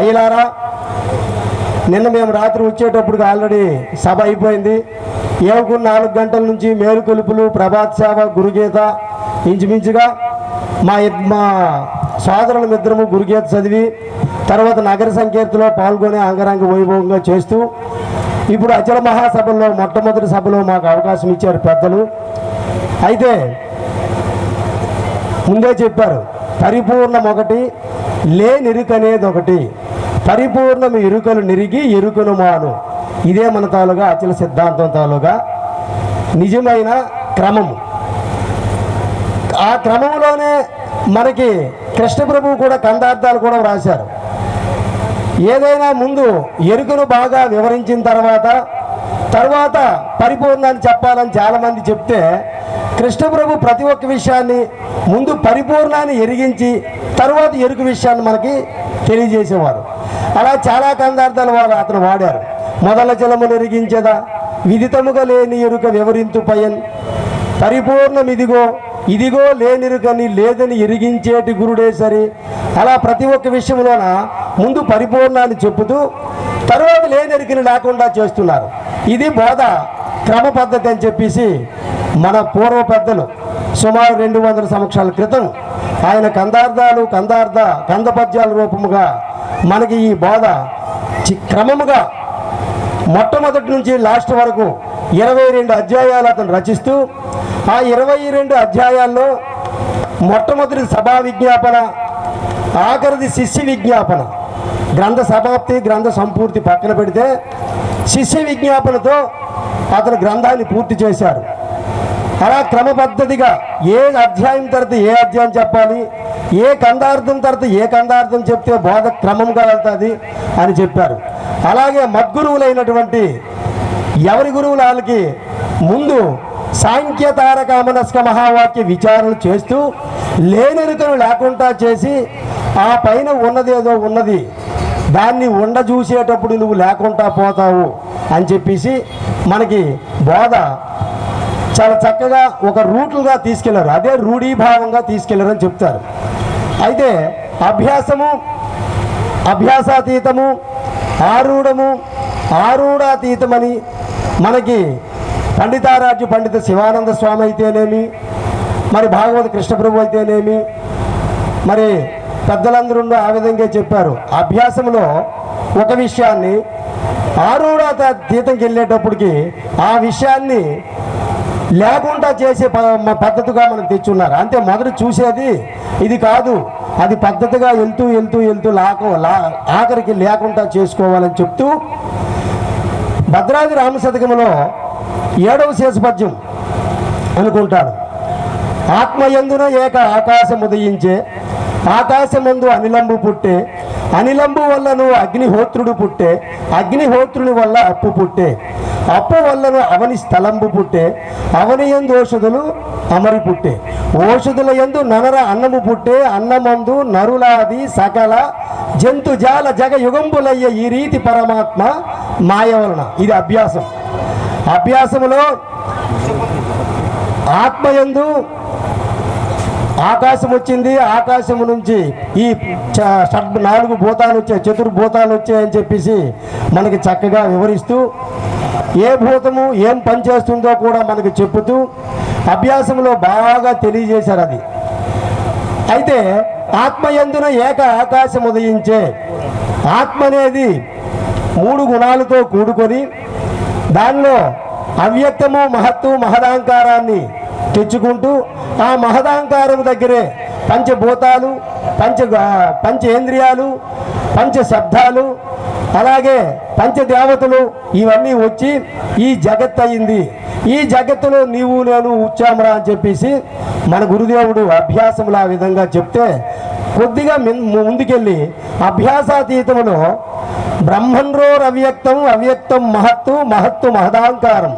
అయ్యలారా నిన్న మేము రాత్రి వచ్చేటప్పుడు ఆల్రెడీ సభ అయిపోయింది. ఏవకు నాలుగు గంటల నుంచి మేలుకొలుపులు ప్రభాత్ సేవ గురుగీత ఇంచుమించుగా మా మా సోదరుల మిద్దరము గురుగీత చదివి తర్వాత నగర సంకీర్తిలో పాల్గొని అంగరంగ వైభవంగా చేస్తూ ఇప్పుడు అచల మహాసభలో మొట్టమొదటి సభలో మాకు అవకాశం ఇచ్చారు పెద్దలు. అయితే ముందే చెప్పారు పరిపూర్ణం ఒకటి లేనిరుకనేది ఒకటి. పరిపూర్ణం ఇరుకలు నిరిగి ఎరుకను మాను. ఇదే మన తాలుగా అచల సిద్ధాంతం తాలుగా నిజమైన క్రమము. ఆ క్రమంలోనే మనకి కృష్ణ ప్రభువు కూడా కందార్థాలు కూడా వ్రాశారు. ఏదైనా ముందు ఎరుకను బాగా వివరించిన తర్వాత తర్వాత పరిపూర్ణాన్ని చెప్పాలని చాలామంది చెప్తే కృష్ణప్రభు ప్రతి ఒక్క విషయాన్ని ముందు పరిపూర్ణాన్ని ఎరిగించి తర్వాత ఎరుకు విషయాన్ని మనకి తెలియజేసేవారు. అలా చాలా కందార్థాలు వారు అతను వాడారు. మొదల జలములు ఎరిగించదా విదితముగా లేని ఎరుక వివరింతు పయన్. పరిపూర్ణం ఇదిగో ఇదిగో లేనిరుకని లేదని ఎరిగించేటి గురుడే సరే. అలా ప్రతి ఒక్క విషయంలోన ముందు పరిపూర్ణాన్ని చెప్పుతూ తర్వాత లేనెరికని లేకుండా చేస్తున్నారు. ఇది బోధ క్రమ పద్ధతి అని చెప్పేసి మన పూర్వ పెద్దలు సుమారు రెండు వందల సంవత్సరాల క్రితం ఆయన కందార్థాలు కందార్థ కందపద్యాల రూపముగా మనకి ఈ బోధ చి- క్రమముగా మొట్టమొదటి నుంచి లాస్ట్ వరకు ఇరవై రెండు అధ్యాయాలు అతను రచిస్తూ ఆ ఇరవై రెండు అధ్యాయాల్లో మొట్టమొదటి సభా విజ్ఞాపన ఆఖరిది శిష్య విజ్ఞాపన. గ్రంథ సమాప్తి గ్రంథ సంపూర్తి పక్కన పెడితే శిష్య విజ్ఞాపనతో అతను గ్రంథాన్ని పూర్తి చేశారు అలా క్రమపద్ధతిగా ఏ అధ్యాయం తర్వాత ఏ అధ్యాయం చెప్పాలి? ఏ కందార్థం తర్వాత ఏ కందార్థం చెప్తే బోధ క్రమంగా వెళ్తుంది అని చెప్పారు. అలాగే మద్గురువులైనటువంటి ఎవరి గురువుల వాళ్ళకి ముందు సాంఖ్య తారకామనస్క మహావాక్య విచారణ చేస్తూ లేనెరుకను లేకుండా చేసి ఆ పైన ఉన్నదేదో ఉన్నది దాన్ని ఉండ చూసేటప్పుడు నువ్వు లేకుండా పోతావు అని చెప్పేసి మనకి బోధ చాలా చక్కగా ఒక రూట్లుగా తీసుకెళ్ళారు. అదే రూఢీభావంగా తీసుకెళ్ళారని చెప్తారు. అయితే అభ్యాసము అభ్యాసాతీతము ఆరూఢము ఆరూఢాతీతమని మనకి పండితారాజ్య పండిత శివానంద స్వామి అయితేనేమి మరి భాగవత కృష్ణప్రభు అయితేనేమి మరి పెద్దలందరూ ఆ విధంగా చెప్పారు. అభ్యాసంలో ఒక విషయాన్ని ఆరూఢాతీతంకి వెళ్ళేటప్పటికి ఆ విషయాన్ని లేకుండా చేసే ప- పద్ధతిగా మనకు తెచ్చున్నారు. అంతే మొదట చూసేది ఇది కాదు. అది పద్ధతిగా వెళ్తూ వెళ్తూ వెళ్తూ లాక ఆఖరికి లేకుండా చేసుకోవాలని చెప్తూ భద్రాది రామశతకంలో ఏడవ శేషపద్యం అనుకుంటాడు. ఆత్మయందున ఏక ఆకాశం ఉదయించే ఆకాశమందు అనిలంబు పుట్టే అనిలంబు వల్లను అగ్నిహోత్రుడు పుట్టే అగ్నిహోత్రుని వల్ల అప్పు పుట్టే అప్ప వల్లను అవని స్థలంబు పుట్టే అవని ఎందు ఓషధులు అమరి పుట్టే. ఓషధుల ఎందు ననర అన్నము పుట్టే అన్నమందు నరులాది సకల జంతుజాల జగ యుగంబులయ్య ఈ రీతి పరమాత్మ మాయవలన ఇది అభ్యాసం. అభ్యాసములో ఆత్మయందు ఆకాశం వచ్చింది ఆకాశం నుంచి ఈ నాలుగు భూతాలు వచ్చాయి చతుర్భూతాలు వచ్చాయని చెప్పేసి మనకి చక్కగా వివరిస్తూ ఏ భూతము ఏం పనిచేస్తుందో కూడా మనకు చెప్పుతూ అభ్యాసంలో బాగా తెలియజేశారు అది. అయితే ఆత్మయందున ఏక ఆకాశం ఉదయించే ఆత్మ అనేది మూడు గుణాలతో కూడుకొని దానిలో అవ్యక్తము మహత్తు మహదాంకారాన్ని తెచ్చుకుంటూ ఆ మహదాంకారం దగ్గరే పంచభూతాలు పంచ పంచేంద్రియాలు పంచ శబ్దాలు అలాగే పంచదేవతలు ఇవన్నీ వచ్చి ఈ జగత్ అయింది. ఈ జగత్తులో నీవు నేను ఉచ్చామరా అని చెప్పేసి మన గురుదేవుడు అభ్యాసములు ఆ విధంగా చెప్తే కొద్దిగా ముందుకెళ్ళి అభ్యాసాతీతంలో బ్రహ్మన్రోర్ అవ్యక్తం అవ్యక్తం మహత్తు మహత్తు మహదాంకారం.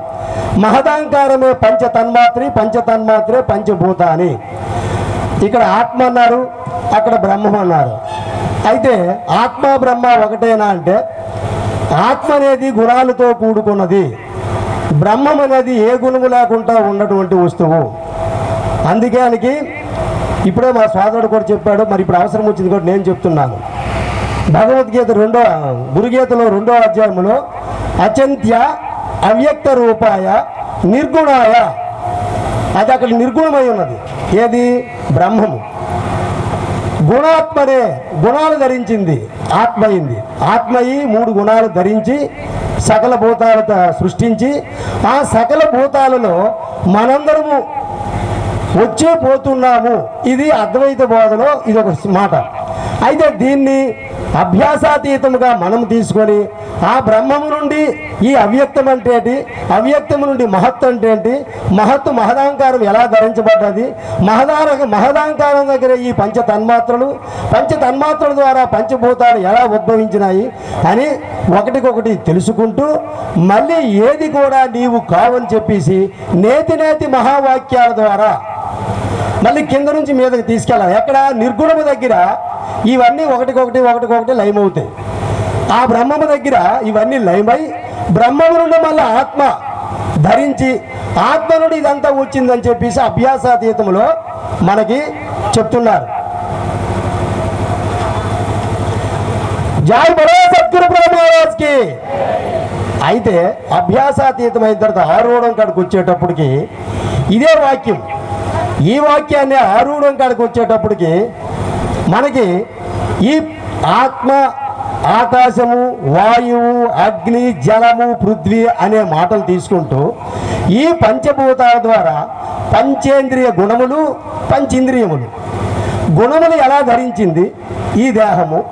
మహదాంకారమే పంచతన్మాత్రి పంచతన్మాత్రే పంచభూతాని. ఇక్కడ ఆత్మ అన్నారు అక్కడ బ్రహ్మం అన్నారు. అయితే ఆత్మ బ్రహ్మ ఒకటేనా అంటే ఆత్మ అనేది గుణాలతో కూడుకున్నది. బ్రహ్మం అనేది ఏ గుణము లేకుండా ఉన్నటువంటి వస్తువు. అందుకే ఇప్పుడే మా సోదరుడు కూడా చెప్పాడు మరి ఇప్పుడు అవసరం వచ్చింది కూడా నేను చెప్తున్నాను. భగవద్గీత రెండో గురుగీతలో రెండో అధ్యాయంలో అచంత్య అవ్యక్త రూపాయ నిర్గుణాయ. అది అక్కడ నిర్గుణమై ఉన్నది. ఏది? బ్రహ్మము. గుణాత్మనే గుణాలు ధరించింది ఆత్మ అయింది ఆత్మయి మూడు గుణాలు ధరించి సకల భూతాలతో సృష్టించి ఆ సకల భూతాలలో మనందరము వచ్చే పోతున్నాము. ఇది అద్వైత బోధలో ఇది ఒక మాట. అయితే దీన్ని అభ్యాసాతీతముగా మనం తీసుకొని ఆ బ్రహ్మము నుండి ఈ అవ్యక్తం అంటే ఏంటి? అవ్యక్తము నుండి మహత్వం అంటే ఏంటి? మహత్తు మహదాంకారం ఎలా ధరించబడ్డది? మహదార మహదాంకారం దగ్గర ఈ పంచ తన్మాత్రలు పంచ తన్మాత్రల ద్వారా పంచభూతాలు ఎలా ఉద్భవించినాయి అని ఒకటికొకటి తెలుసుకుంటూ మళ్ళీ ఏది కూడా నీవు కావని చెప్పేసి నేతి నేతి మహావాక్యాల ద్వారా మళ్ళీ కింద నుంచి మీదకి తీసుకెళ్ళాలి. ఎక్కడ? నిర్గుణము దగ్గర ఇవన్నీ ఒకటికొకటి ఒకటికొకటి లయమవుతాయి ఆ బ్రహ్మము దగ్గర ఇవన్నీ లయమై బ్రహ్మము నుండి మళ్ళీ ఆత్మ ధరించి ఆత్మ నుండి ఇదంతా వచ్చిందని చెప్పేసి అభ్యాసాతీతంలో మనకి చెప్తున్నారు. జాయ్ బలో సద్గురు బ్రహ్మరాజ్కి. అయితే అభ్యాసాతీతమైన తర్వాత ఆరూఢం కాడికి వచ్చేటప్పటికి ఇదే వాక్యం. ఈ వాక్యాన్ని ఆరూఢం కాడికి వచ్చేటప్పటికి మనకి ఈ ఆత్మ ఆకాశము వాయువు అగ్ని జలము పృథ్వీ అనే మాటలు తీసుకుంటూ ఈ పంచభూతాల ద్వారా పంచేంద్రియ గుణములు పంచేంద్రియములు. గుణములు ఎలా ధరించింది? ఈ దేహము.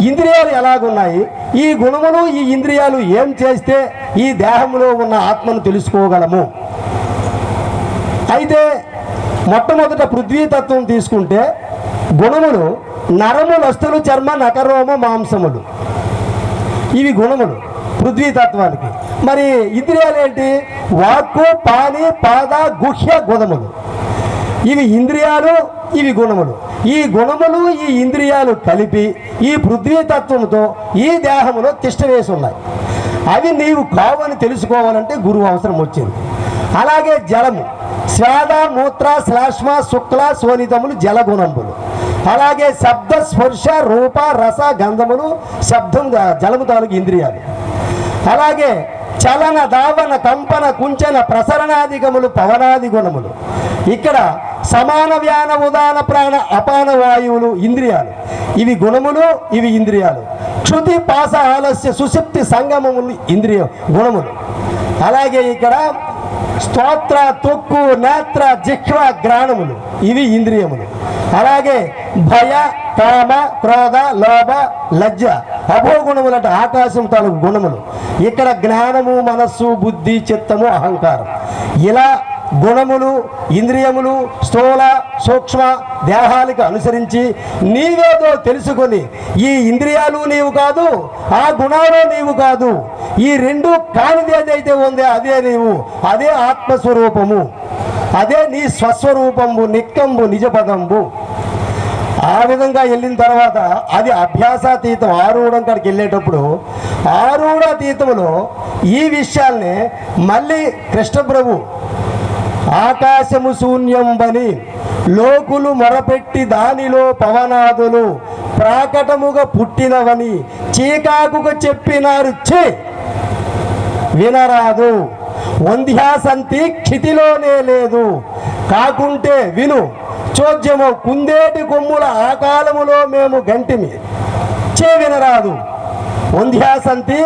ఇంద్రియాలు ఎలాగున్నాయి? ఈ గుణములు ఈ ఇంద్రియాలు ఏం చేస్తే ఈ దేహంలో ఉన్న ఆత్మను తెలుసుకోగలము? అయితే మొట్టమొదట పృథ్వీతత్వం తీసుకుంటే గుణములు నరములు అస్తులు చర్మ నకరోమ మాంసములు. ఇవి గుణములు పృథ్వీతత్వానికి మరి ఇంద్రియాలు ఏంటి? వాక్కు పాని పాద గుహ్య గుణములు. ఇవి ఇంద్రియాలు ఇవి గుణములు. ఈ గుణములు ఈ ఇంద్రియాలు కలిపి ఈ పృథ్వీతత్వంతో ఈ దేహములో తిష్టవేసి ఉన్నాయి. అవి నీవు కావని తెలుసుకోవాలంటే గురువు అవసరం వచ్చింది. అలాగే జలము. శ్వేద మూత్ర శ్లాష్మ శుక్ల సోనితములు జల గుణములు అలాగే శబ్ద స్పర్శ రూప రస గంధములు శబ్దం జలము తాలూకు ఇంద్రియాలు. అలాగే చలన దావన కంపన కుంచన ప్రసరణాదిగములు పవనాది గుణములు ఇక్కడ సమాన వ్యాన ఉదాన ప్రాణ అపాన వాయువులు ఇంద్రియాలు. ఇవి గుణములు ఇవి ఇంద్రియాలు. క్షుతి పాస ఆలస్య సుశక్తి సంగమములు ఇంద్రియ గుణములు. అలాగే ఇక్కడ స్తోత్ర తొక్కు నేత్ర జిహ్వ గ్రాణములు ఇవి ఇంద్రియములు. అలాగే భయ కామ క్రోధ లోభ లజ్జ. అభోగుణములంటే ఆకాశం తాలూకు గుణములు. ఇక్కడ జ్ఞానము మనస్సు బుద్ధి చిత్తము అహంకారం. ఇలా గుణములు ఇంద్రియములు స్థూల సూక్ష్మ దేహాలకు అనుసరించి నీవేదో తెలుసుకొని ఈ ఇంద్రియాలు నీవు కాదు ఆ గుణాలు నీవు కాదు ఈ రెండు కానిది ఏదైతే ఉందో అదే నీవు అదే ఆత్మస్వరూపము అదే నీ స్వస్వరూపంబు నిక్కంబు నిజపదంబు. ఆ విధంగా వెళ్ళిన తర్వాత అది అభ్యాసాతీతం ఆరుడం కాడికి వెళ్ళేటప్పుడు ఆరుడాతీతంలో ఈ విషయాల్ని మళ్ళీ కృష్ణప్రభు ఆకాశము శూన్యం బని లోకులు మొరపెట్టి దానిలో పవనాదులు ప్రాకటముగా పుట్టినవని చీకాకుగా చెప్పినారు. చే వినరాదు. వంధ్యాసంతి క్షితిలోనే లేదు. కాకుంటే విను చోద్యము కుందేటి కొమ్ముల ఆకాలములో మేము గంటిమి. చే వినరాదు. వంధ్యాసంతి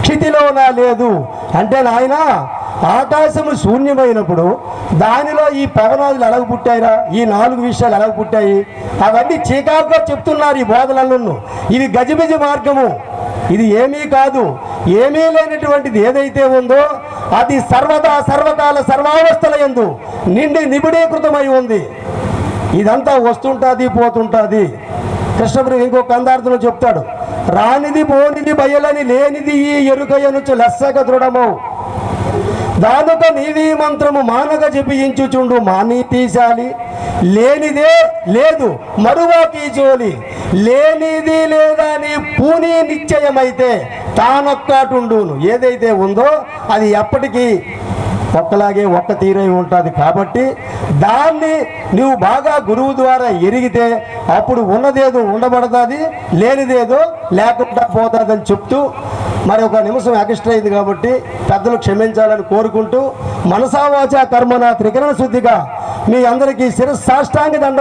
క్షితిలోన లేదు. అంటే నాయనా ఆకాశము శూన్యమైనప్పుడు దానిలో ఈ పవనాదులు ఎలాగ పుట్టాయిరా? ఈ నాలుగు విషయాలు ఎలాగ పుట్టాయి? అవన్నీ చీకాకుగా చెప్తున్నారు ఈ బోధనలను ఇది గజిబిజి మార్గము. ఇది ఏమీ కాదు. ఏమీ లేనటువంటిది ఏదైతే ఉందో అది సర్వదా సర్వకాల సర్వావస్థల ఎందు నిండి నిబిడీకృతమై ఉంది. ఇదంతా వస్తుంటుంది పోతుంటుంది. కృష్ణపురి ఇంకొక కందార్థంలో చెప్తాడు రానిది పోనిది బయలని లేనిది ఈ ఎరుకయనుచు లెస్సక దృఢమవు. దానుక నీది మంత్రము మానగ జపించుచుండు మాని తీశాలి. లేనిదే లేదు మరువాకి జోలి లేనిది లేదా నీ పూని నిశ్చయమైతే తానొక్కటుండును. ఏదైతే ఉందో అది ఎప్పటికీ ఒక్కలాగే ఒక్క తీరై ఉంటుంది కాబట్టి దాన్ని నువ్వు బాగా గురువు ద్వారా ఎరిగితే అప్పుడు ఉన్నదేదో ఉండబడుతుంది లేనిదేదో లేకుండా పోతుందని చెప్తూ మరి ఒక నిమిషం ఎక్స్ట్రా అయింది కాబట్టి పెద్దలు క్షమించాలని కోరుకుంటూ మనసావాచ కర్మన త్రికరణ శుద్ధిగా మీ అందరికీ శిరస్సాష్టాంగ దండ